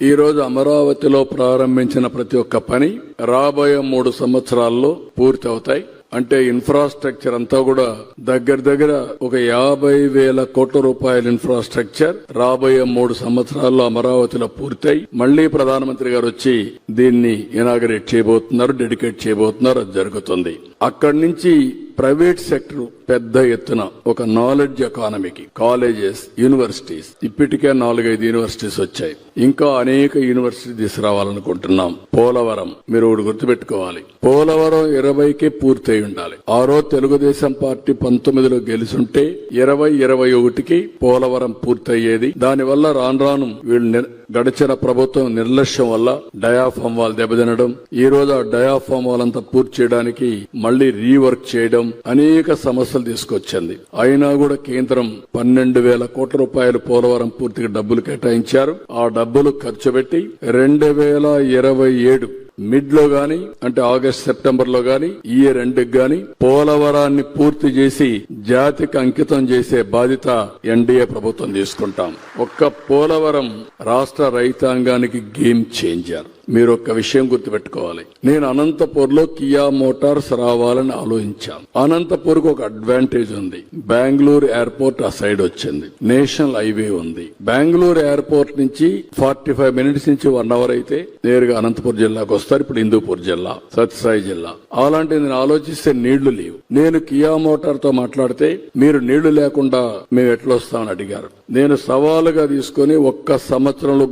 ఈరోజు అమరావతిలో ప్రారంభించిన ప్రతి ఒక్క పని రాబోయే మూడు సంవత్సరాల్లో పూర్తి అవుతాయి. అంటే ఇన్ఫ్రాస్ట్రక్చర్ అంతా కూడా దగ్గర దగ్గర ఒక యాభై వేల కోట్ల రూపాయల ఇన్ఫ్రాస్ట్రక్చర్ రాబోయే మూడు సంవత్సరాల్లో అమరావతిలో పూర్తయి మళ్ళీ ప్రధానమంత్రి గారు వచ్చి దీన్ని ఇనాగరేట్ చేయబోతున్నారు డెడికేట్ చేయబోతున్నారు అది జరుగుతుంది. అక్కడి నుంచి ప్రైవేట్ సెక్టర్ పెద్ద ఎత్తున ఒక నాలెడ్జ్ ఎకానమీకి కాలేజెస్ యూనివర్సిటీస్ ఇప్పటికే నాలుగైదు యూనివర్సిటీస్ వచ్చాయి. ఇంకా అనేక యూనివర్సిటీ తీసుకురావాలనుకుంటున్నాం. పోలవరం మీరు ఒకటి గుర్తుపెట్టుకోవాలి. పోలవరం ఇరవైకే పూర్తయి ఉండాలి. ఆరో తెలుగుదేశం పార్టీ పంతొమ్మిదిలో గెలుచుంటే ఇరవై ఇరవై ఒకటికి పోలవరం పూర్తయ్యేది. దానివల్ల రాను రాను వీళ్ళు గడిచిన ప్రభుత్వం నిర్లక్ష్యం వల్ల డయాఫామ్ వాల్ దెబ్బతినడం ఈ రోజు ఆ డయాఫామ్ వాల్ అంతా పూర్తి చేయడానికి మళ్ళీ రీవర్క్ చేయడం అనేక సమస్యలు తీసుకొచ్చింది. అయినా కూడా కేంద్రం పన్నెండు వేల కోట్ల రూపాయలు పోలవరం పూర్తిగా డబ్బులు కేటాయించారు. ఆ డబ్బులు ఖర్చు పెట్టి రెండు వేల ఇరవై ఏడు మిడ్లో గాని అంటే ఆగస్ట్ సెప్టెంబర్లో గాని ఈ రెండుకి గాని పోలవరాన్ని పూర్తి చేసి జాతికి అంకితం చేసే బాధ్యత ఎన్డీఏ ప్రభుత్వం తీసుకుంటాం. ఒక్క పోలవరం రాష్ట్ర రైతాంగానికి గేమ్ చేంజర్. మీరు ఒక్క విషయం గుర్తుపెట్టుకోవాలి. నేను అనంతపూర్లో కియా మోటార్స్ రావాలని ఆలోచించాను. అనంతపూర్కు ఒక అడ్వాంటేజ్ ఉంది. బెంగళూరు ఎయిర్పోర్ట్ ఆ సైడ్ వచ్చింది. నేషనల్ హైవే ఉంది. బెంగళూరు ఎయిర్పోర్ట్ నుంచి ఫార్టీ ఫైవ్ మినిట్స్ నుంచి వన్ అవర్ అయితే నేరుగా అనంతపురం జిల్లాకు వస్తారు. ఇప్పుడు హిందూపూర్ జిల్లా సత్యసాయి జిల్లా. అలాంటి నేను ఆలోచిస్తే నీళ్ళు లేవు. నేను కియా మోటార్తో మాట్లాడితే మీరు నీళ్ళు లేకుండా మేము ఎట్లా వస్తామని అడిగారు. నేను సవాలుగా తీసుకొని ఒక్క సంవత్సరంలో